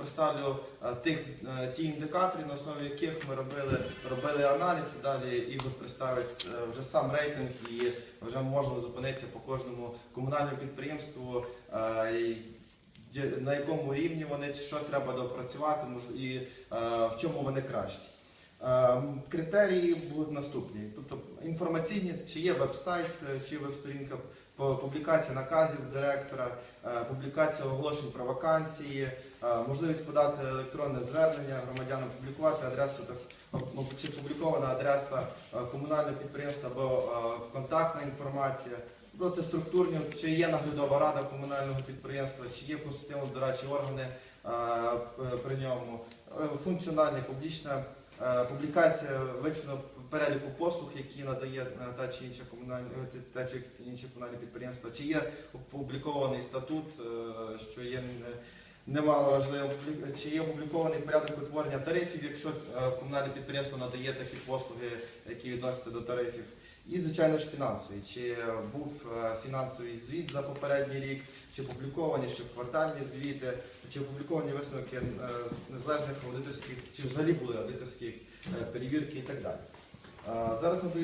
представлю е, тих, е, ті індикатори, на основі яких ми робили, робили аналіз. І далі Ігор представить е, вже сам рейтинг і вже можна зупинитися по кожному комунальному підприємству, на якому рівні вони, що треба допрацювати і в чому вони кращі. Критерії будуть наступні. Тобто інформаційні, чи є веб-сайт, е, чи веб-сторінка, публікація наказів директора, е, публікація оголошень про вакансії, е, можливість подати електронне звернення громадянам, публікувати адресу ну, чи публікована адреса комунального підприємства або контактна інформація. Ну, це структурні, чи є наглядова рада комунального підприємства, чи є консультативно-дорадчі органи е, при ньому, Е, функціональна публічна е, публікація вичного переліку послуг, які надає е, та чи інша комунальна е, та чи інше комунальне підприємство, чи є опублікований статут, е, що є немало важливо, чи є опублікований порядок утворення тарифів, якщо е, комунальне підприємство надає такі послуги, які відносяться до тарифів. І, звичайно ж, фінансові. Чи був е, фінансовий звіт за попередній рік, чи опубліковані ще квартальні звіти, чи опубліковані висновки е, з незалежних аудиторських, чи взагалі були аудиторські е, перевірки і так далі. Е, Зараз надаю